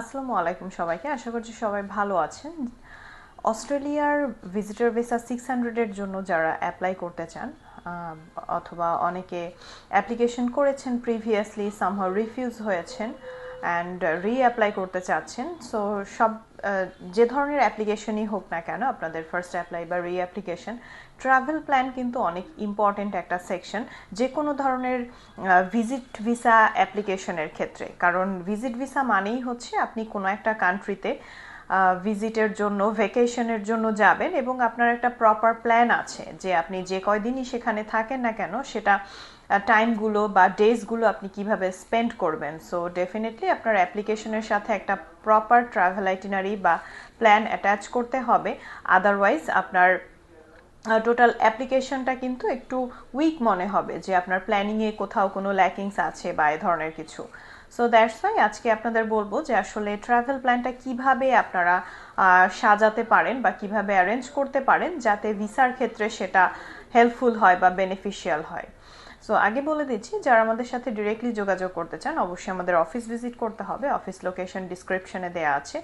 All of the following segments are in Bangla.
আসসালামু আলাইকুম সবাইকে। আশা করছি সবাই ভালো আছেন। অস্ট্রেলিয়ার ভিজিটর ভিসা সিক্স হান্ড্রেডের জন্য যারা অ্যাপ্লাই করতে চান অথবা অনেকে অ্যাপ্লিকেশন করেছেন প্রিভিয়াসলি সামহাও রিফিউজ হয়েছেন অ্যান্ড রি অ্যাপ্লাই করতে চাচ্ছেন সো সব যে ধরনের অ্যাপ্লিকেশনই হোক না কেন, আপনাদের ফার্স্ট অ্যাপ্লাই বা রি অ্যাপ্লিকেশন ট্রাভেল প্ল্যান কিন্তু অনেক ইম্পর্ট্যান্ট একটা সেকশন যে কোনো ধরনের ভিজিট ভিসা অ্যাপ্লিকেশনের ক্ষেত্রে। কারণ ভিজিট ভিসা মানেই হচ্ছে আপনি কোনো একটা কান্ট্রিতে ভিজিটের জন্য ভেকেশনের জন্য যাবেন এবং আপনার একটা প্রপার প্ল্যান আছে যে আপনি যে কয়দিনই সেখানে থাকেন না কেন, সেটা টাইমগুলো বা ডেজগুলো আপনি কীভাবে স্পেন্ড করবেন? সো ডেফিনেটলি আপনার অ্যাপ্লিকেশনের সাথে একটা প্রপার ট্রাভেল আইটিনারি বা প্ল্যান অ্যাটাচ করতে হবে। আদারওয়াইজ আপনার টোটাল অ্যাপ্লিকেশনটা কিন্তু একটু উইক মনে হবে যে আপনার প্ল্যানিংয়ে কোথাও কোনো ল্যাকিংস আছে বা এ ধরনের কিছু। সো দ্যাটস ওয়াই আজকে আপনাদের বলব যে আসলে ট্রাভেল প্ল্যানটা কীভাবে আপনারা সাজাতে পারেন বা কীভাবে অ্যারেঞ্জ করতে পারেন যাতে ভিসার ক্ষেত্রে সেটা হেল্পফুল হয় বা বেনিফিশিয়াল হয়। সো আগে বলে দিচ্ছি, যারা আমাদের সাথে ডিরেক্টলি যোগাযোগ করতে চান, অবশ্যই আমাদের অফিস ভিজিট করতে হবে। অফিস লোকেশন ডিসক্রিপশনে দেওয়া আছে।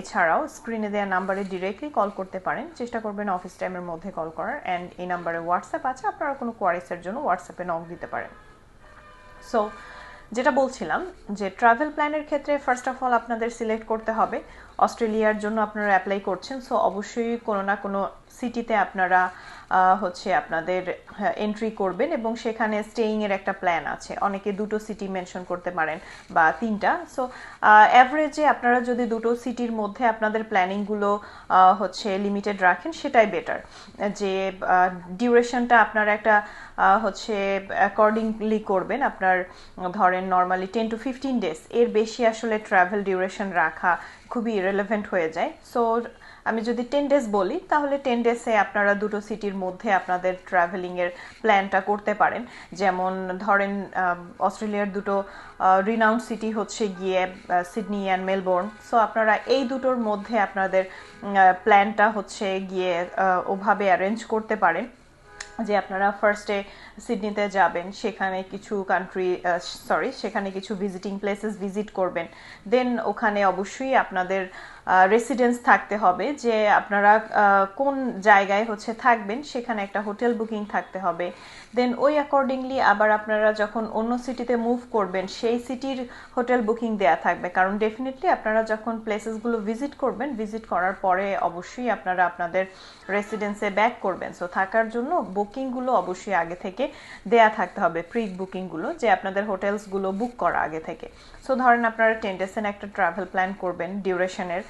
এছাড়াও স্ক্রিনে দেওয়া নাম্বারে ডিরেক্টলি কল করতে পারেন। চেষ্টা করবেন অফিস টাইমের মধ্যে কল করার। অ্যান্ড এই নাম্বারে হোয়াটসঅ্যাপ আছে। আপনারা কোনো কোয়ারিসের জন্য হোয়াটসঅ্যাপে নক দিতে পারেন। সো যেটা বলছিলাম যে ট্রাভেল প্ল্যানের ক্ষেত্রে ফার্স্ট অফ অল আপনাদের সিলেক্ট করতে হবে। অস্ট্রেলিয়ার জন্য আপনারা অ্যাপ্লাই করছেন সো অবশ্যই কোনো না কোনো সিটিতে আপনারা হচ্ছে আপনাদের এন্ট্রি করবেন এবং সেখানে স্টেইং এর একটা প্ল্যান আছে। অনেকে দুটো সিটি মেনশন করতে পারেন বা তিনটা। সো অ্যাভারেজে আপনারা যদি দুটো সিটির মধ্যে আপনাদের প্ল্যানিংগুলো হচ্ছে লিমিটেড রাখেন, সেটাই বেটার যে ডিউরেশনটা আপনার একটা হচ্ছে অ্যাকর্ডিংলি করবেন আপনার, ধরেন normally ten to fifteen days এর বেশি আসলে ট্রাভেল ডিউরেশন রাখা খুবই রিলেভেন্ট হয়ে যায়। সো আমি যদি টেন ডেজ বলি, তাহলে টেন ডেজে আপনারা দুটো সিটির মধ্যে আপনাদের ট্রাভেলিংয়ের প্ল্যানটা করতে পারেন। যেমন ধরেন অস্ট্রেলিয়ার দুটো রিনাউন্ড সিটি হচ্ছে গিয়ে সিডনি অ্যান্ড মেলবোর্ন সো আপনারা এই দুটোর মধ্যে আপনাদের প্ল্যানটা হচ্ছে গিয়ে ওভাবে অ্যারেঞ্জ করতে পারেন। যে আপনারা ফার্স্টে সিডনিতে যাবেন, সেখানে কিছু কান্ট্রি সরি সেখানে কিছু ভিজিটিং প্লেসেস ভিজিট করবেন। দেন ওখানে অবশ্যই আপনাদের রেসিডেন্স থাকতে হবে যে আপনারা কোন জায়গায় হচ্ছে থাকবেন, সেখানে একটা হোটেল বুকিং থাকতে হবে। দেন ওই অ্যাকর্ডিংলি আবার আপনারা যখন অন্য সিটিতে মুভ করবেন, সেই সিটির হোটেল বুকিং দেয়া থাকবে। কারণ ডেফিনেটলি আপনারা যখন প্লেসেসগুলো ভিজিট করবেন ভিজিট করার পরে অবশ্যই আপনারা আপনাদের রেসিডেন্সে ব্যাক করবেন। সো থাকার জন্য বুকিংগুলো অবশ্যই আগে থেকে দেয়া থাকতে হবে প্রি বুকিংগুলো যে আপনাদের হোটেলসগুলো বুক করা আগে থেকে। সো ধরেন আপনারা টেন ডেসেন একটা ট্রাভেল প্ল্যান করবেন ডিউরেশনের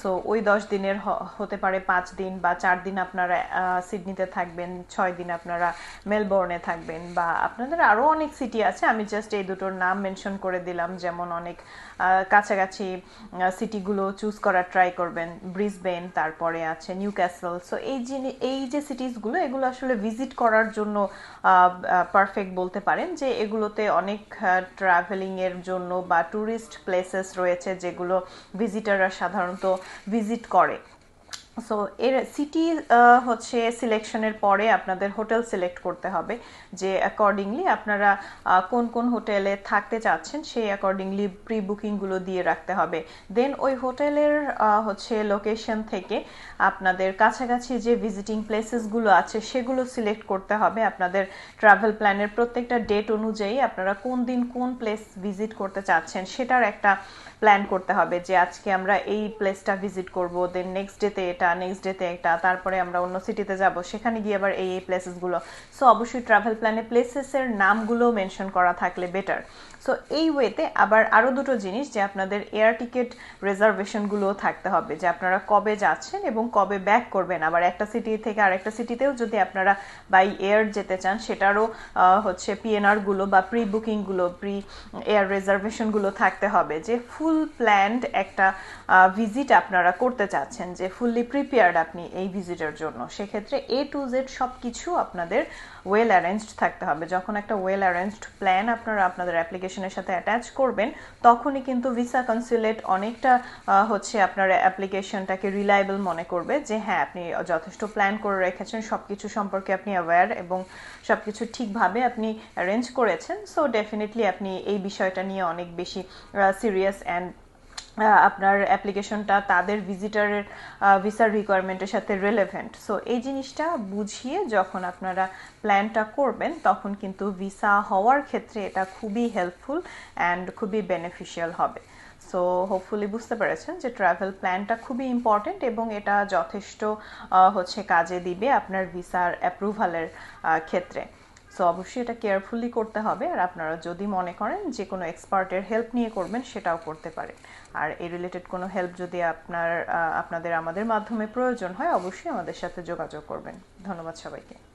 সো ওই দশ দিনের হতে পারে পাঁচ দিন বা চার দিন আপনারা সিডনিতে থাকবেন, ছয় দিন আপনারা মেলবোর্নে থাকবেন বা আপনাদের আরও অনেক সিটি আছে। আমি জাস্ট এই দুটোর নাম মেনশন করে দিলাম, যেমন অনেক কাছাকাছি সিটিগুলো চুজ করার ট্রাই করবেন। ব্রিসবেন তারপরে আছে নিউ ক্যাসেল সো এই জিনি, এই যে সিটিসগুলো এগুলো আসলে ভিজিট করার জন্য পারফেক্ট বলতে পারেন যে এগুলোতে অনেক ট্রাভেলিংয়ের জন্য বা ট্যুরিস্ট প্লেসেস রয়েছে যেগুলো ভিজিটাররা সাধারণত ভিজিট করে। সো এর সিটি হচ্ছে সিলেকশনের পরে আপনাদের হোটেল সিলেক্ট করতে হবে যে অ্যাকর্ডিংলি আপনারা কোন কোন হোটেলে থাকতে চাচ্ছেন সেই অ্যাকর্ডিংলি প্রি বুকিংগুলো দিয়ে রাখতে হবে। দেন ওই হোটেলের হচ্ছে লোকেশন থেকে আপনাদের কাছাকাছি যে ভিজিটিং প্লেসেসগুলো আছে সেগুলো সিলেক্ট করতে হবে। আপনাদের ট্রাভেল প্ল্যানের প্রত্যেকটা ডেট অনুযায়ী আপনারা কোন দিন কোন প্লেস ভিজিট করতে চাচ্ছেন সেটার একটা প্ল্যান করতে হবে যে আজকে আমরা এই প্লেসটা ভিজিট করব দেন নেক্সট ডেতে এটা নেক্সট ডেতে এটা, তারপরে আমরা অন্য সিটিতে যাব, সেখানে গিয়ে আবার এই এই প্লেসেসগুলো সো অবশ্যই ট্রাভেল প্ল্যানে প্লেসেসের নামগুলো মেনশন করা থাকলে বেটার সো এই ওয়েতে আবার আরও দুটো জিনিস যে আপনাদের এয়ার টিকিট রিজার্ভেশনগুলোও থাকতে হবে, যে আপনারা কবে যাচ্ছেন এবং কবে ব্যাক করবেন। আবার একটা সিটি থেকে আরেকটা সিটিতেও যদি আপনারা বাই এয়ার যেতে চান, সেটারও হচ্ছে পিএনআরগুলো বা প্রি বুকিংগুলো প্রি এয়ার রিজার্ভেশনগুলো থাকতে হবে, যে ফুল প্ল্যান্ড একটা ভিজিট আপনারা করতে চাচ্ছেন যে ফুললি প্রিপেয়ার্ড আপনি এই ভিজিটের জন্য। সেক্ষেত্রে এ টু জেড সব কিছু আপনাদের ওয়েল অ্যারেঞ্জড থাকতে হবে। যখন একটা ওয়েল অ্যারেঞ্জড প্ল্যান আপনারা আপনাদের অ্যাপ্লিকেশনের সাথে অ্যাটাচ করবেন, তখনই কিন্তু ভিসা কনসুলেট অনেকটা হচ্ছে আপনার অ্যাপ্লিকেশনটাকে রিলায়েবল মনে করবে যে হ্যাঁ আপনি যথেষ্ট প্ল্যান করে রেখেছেন সব কিছু সম্পর্কে আপনি অ্যাওয়্যার এবং সব কিছু ঠিকভাবে আপনি অ্যারেঞ্জ করেছেন। সো ডেফিনেটলি আপনি এই বিষয়টা নিয়ে অনেক বেশি সিরিয়াস অ্যান্ড আপনার অ্যাপ্লিকেশনটা তাদের ভিজিটারের ভিসার রিকোয়ারমেন্টের সাথে রেলেভেন্ট সো এই জিনিসটা বুঝিয়ে যখন আপনারা প্ল্যানটা করবেন, তখন কিন্তু ভিসা হওয়ার ক্ষেত্রে এটা খুবই হেল্পফুল অ্যান্ড খুবই বেনিফিশিয়াল হবে। সো হোপফুলি বুঝতে পেরেছেন যে ট্রাভেল প্ল্যানটা খুবই ইম্পর্টেন্ট এবং এটা যথেষ্ট হচ্ছে কাজে দিবে আপনার ভিসার অ্যাপ্রুভালের ক্ষেত্রে। সো অবশ্যই এটা কেয়ারফুলি করতে হবে। আর আপনারা যদি মনে করেন যে কোনো এক্সপার্টের হেল্প নিয়ে করবেন, সেটাও করতে পারেন। আর এই রিলেটেড কোনো হেল্প যদি আপনার আপনাদের আমাদের মাধ্যমে প্রয়োজন হয়, অবশ্যই আমাদের সাথে যোগাযোগ করবেন। ধন্যবাদ সবাইকে।